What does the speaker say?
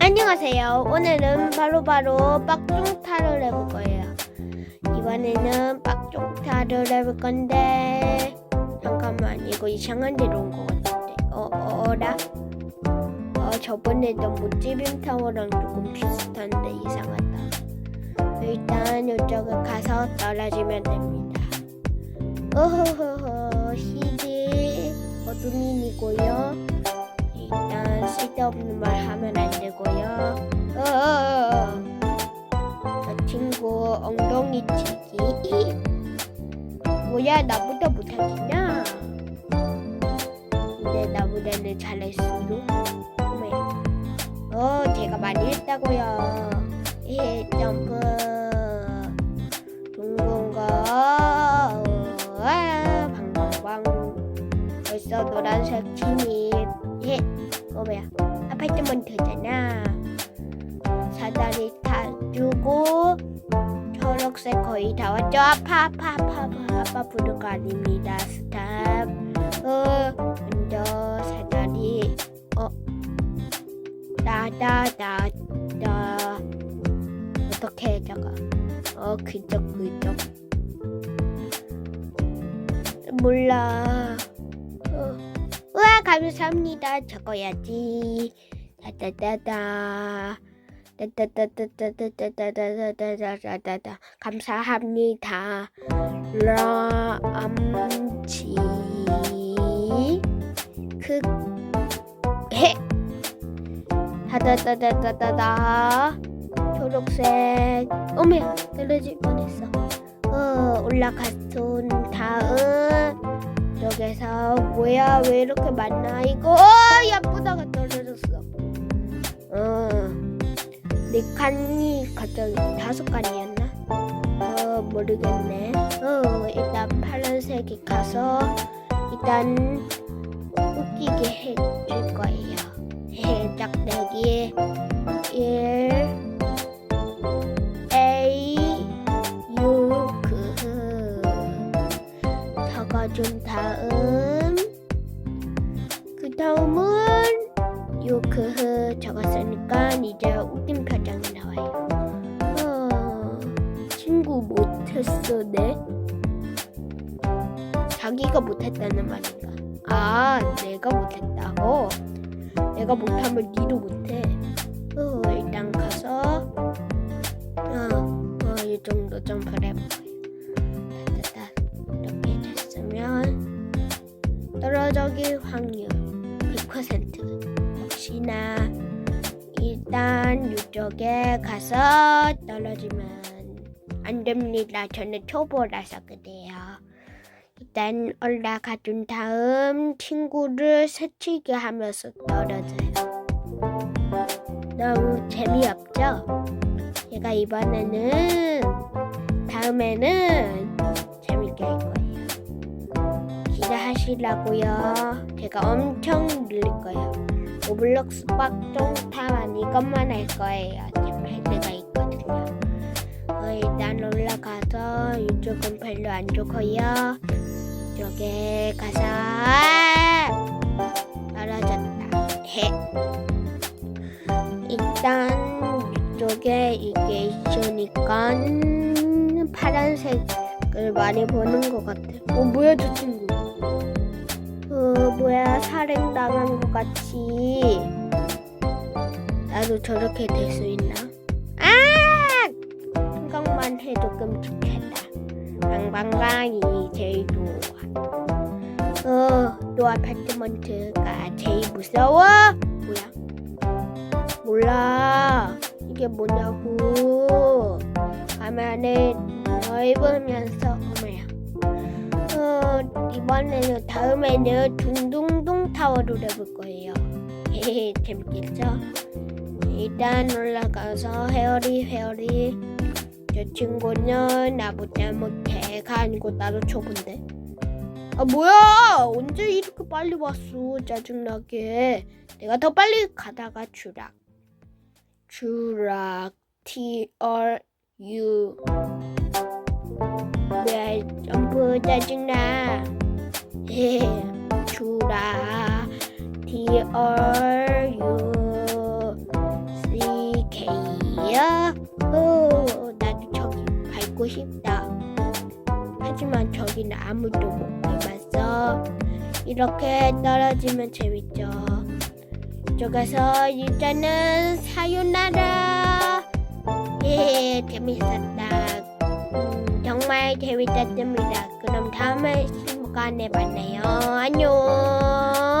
안녕하세요. 오늘은 바로 바로 빡종타를 해볼 거예요. 이번에는 빡종타를 해볼 건데 잠깐만 이거 이상한 데로 온 것 같은데 어, 어 어라? 어 저번에도 모찌빔 타워랑 조금 비슷한데 이상하다. 일단 이쪽을 가서 떨어지면 됩니다. 어허허허 시기 어둠인이고요. 일단 쓸데없는 말 하면 안 되고요. 어, 저 친구 엉덩이 치기. 뭐야 나보다 못하겠냐? 근데 나보다는 잘할 수도. 어메. 어 제가 많이 했다고요. 에 점프. 거. 어, 아, 방방방. 벌써 노란색 팀이 해. 어 뭐야? 아파트먼트잖아. 사다리 타주고 초록색 거의 다 왔죠? 아파 아파 아파 아파 아파 부르거 아닙니다. 스탑. 어 먼저 사다리. 어. 따다다다 어떻게 해 저거? 어 그쪽 그쪽. 몰라 감사합니다. 적어야지. 따따따따 따따따따따따따따따따따따 감사합니다 람지 크해 따따따따따따 초록색 어메 떨어질 뻔했어 어 올라갔던 다음 여기서 뭐야 왜 이렇게 많나 이거 어, 예쁘다가 떨어졌어. 어네 칸이 갑자기 다섯 칸이었나? 어 모르겠네. 어 일단 파란색이 가서 일단 웃기게 해줄 거예요. 해 짝대기. 1 적어준 다음 그 다음은 요크흐 적었으니까 이제 웃긴 표정이 나와요. 어, 친구 못했어 네? 자기가 못했다는 말인가? 아 내가 못했다고? 내가 못하면 니도 못해. 어 일단 가서 어, 어, 이 정도 점프를 해볼게 떨어지기 확률 100% 역시나 일단 이쪽에 가서 떨어지면 안 됩니다. 저는 초보라서 그래요. 일단 올라가 준 다음 친구를 새치기 하면서 떨어져요. 너무 재미없죠? 제가 이번에는 다음에는 하시라고요. 제가 엄청 늘릴 거예요. 로블록스 빡종탐만 이것만 할 거예요. 제할 때가 있거든요. 어, 일단 올라가서 이쪽은 별로 안 좋고요. 이쪽에 가서 떨어졌다. 해. 일단 이쪽에 이게 있으니까 파란색을 많이 보는 것 같아. 어 뭐야 저 친구? 어 뭐야 살인 당한 것 같이. 나도 저렇게 될 수 있나? 아! 생각만 해도 끔찍하다. 방방방이 제일 좋아. 어, 또 아파트먼트가 제일 무서워? 뭐야? 몰라. 이게 뭐냐고. 화면을 넓으면서 이번에는 다음에는 둥둥둥 타워를 해볼 거예요. 헤헤, 재밌겠죠? 일단 올라가서 헤어리 헤어리. 저 친구는 나보다 못해. 가니고 나도 초보인데. 아 뭐야? 언제 이렇게 빨리 왔어 짜증나게? 내가 더 빨리 가다가 추락. 추락. T R U 왜 점프 짜증나. 주라. D R U C K야 나도 저기 밟고 싶다. 하지만 저기는 아무도 못 밟았어. 이렇게 떨어지면 재밌죠. 이쪽에서 일단은 사유나라. 예 재밌었다. 음. 정말 재밌었습니다. 그럼 다음에 시간에 만나요. 안녕.